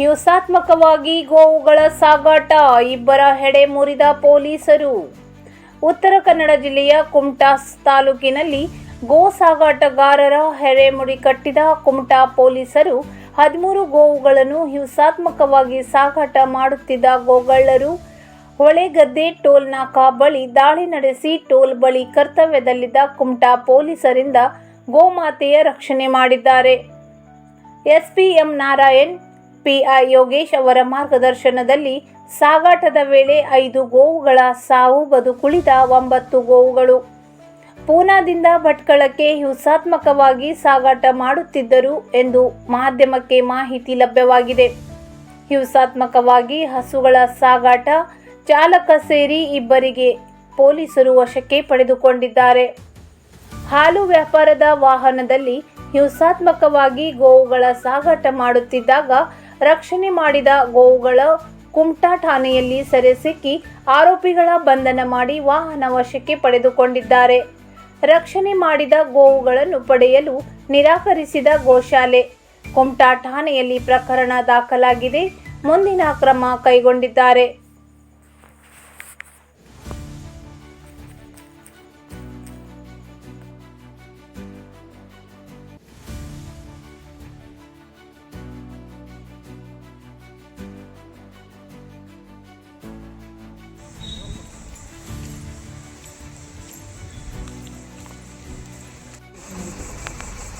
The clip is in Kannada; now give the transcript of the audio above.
ಹಿಂಸಾತ್ಮಕವಾಗಿ ಗೋವುಗಳ ಸಾಗಾಟ, ಇಬ್ಬರ ಹೆಡೆ ಮುರಿದ ಪೊಲೀಸರು. ಉತ್ತರ ಕನ್ನಡ ಜಿಲ್ಲೆಯ ಕುಮಟಾಸ್ ತಾಲೂಕಿನಲ್ಲಿ ಗೋ ಸಾಗಾಟಗಾರರ ಹೆರೆಮುಡಿ ಕಟ್ಟಿದ ಕುಮಟಾ ಪೊಲೀಸರು ಹದಿಮೂರು ಗೋವುಗಳನ್ನು ಹಿಂಸಾತ್ಮಕವಾಗಿ ಸಾಗಾಟ ಮಾಡುತ್ತಿದ್ದ ಗೋಗಳ್ಳರು. ಹೊಳೆಗದ್ದೆ ಟೋಲ್ ನಾಕಾ ಬಳಿ ದಾಳಿ ನಡೆಸಿ ಟೋಲ್ ಬಳಿ ಕರ್ತವ್ಯದಲ್ಲಿದ್ದ ಕುಮಟಾ ಪೊಲೀಸರಿಂದ ಗೋಮಾತೆಯ ರಕ್ಷಣೆ ಮಾಡಿದ್ದಾರೆ. ಎಸ್ಪಿಎಂ ನಾರಾಯಣ್ ಪಿಐ ಯೋಗೇಶ್ ಅವರ ಮಾರ್ಗದರ್ಶನದಲ್ಲಿ ಸಾಗಾಟದ ವೇಳೆ ಐದು ಗೋವುಗಳ ಸಾವು ಬದುಕುಳಿದ ಒಂಬತ್ತು ಗೋವುಗಳು. ಪೂನಾದಿಂದ ಭಟ್ಕಳಕ್ಕೆ ಹಿಂಸಾತ್ಮಕವಾಗಿ ಸಾಗಾಟ ಮಾಡುತ್ತಿದ್ದರು ಎಂದು ಮಾಧ್ಯಮಕ್ಕೆ ಮಾಹಿತಿ ಲಭ್ಯವಾಗಿದೆ. ಹಿಂಸಾತ್ಮಕವಾಗಿ ಹಸುಗಳ ಸಾಗಾಟ ಚಾಲಕ ಸೇರಿ ಇಬ್ಬರಿಗೆ ಪೊಲೀಸರು ವಶಕ್ಕೆ ಪಡೆದುಕೊಂಡಿದ್ದಾರೆ. ಹಾಲು ವ್ಯಾಪಾರದ ವಾಹನದಲ್ಲಿ ಹಿಂಸಾತ್ಮಕವಾಗಿ ಗೋವುಗಳ ಸಾಗಾಟ ಮಾಡುತ್ತಿದ್ದಾಗ ರಕ್ಷಣೆ ಮಾಡಿದ ಗೋವುಗಳ ಕುಮಟಾ ಠಾಣೆಯಲ್ಲಿ ಸೆರೆ ಸಿಕ್ಕಿ ಆರೋಪಿಗಳ ಬಂಧನ ಮಾಡಿ ವಾಹನ ವಶಕ್ಕೆ ಪಡೆದುಕೊಂಡಿದ್ದಾರೆ. ರಕ್ಷಣೆ ಮಾಡಿದ ಗೋವುಗಳನ್ನು ಪಡೆಯಲು ನಿರಾಕರಿಸಿದ ಗೋಶಾಲೆ. ಕುಮಟಾ ಠಾಣೆಯಲ್ಲಿ ಪ್ರಕರಣ ದಾಖಲಾಗಿದೆ. ಮುಂದಿನ ಕ್ರಮ ಕೈಗೊಂಡಿದ್ದಾರೆ.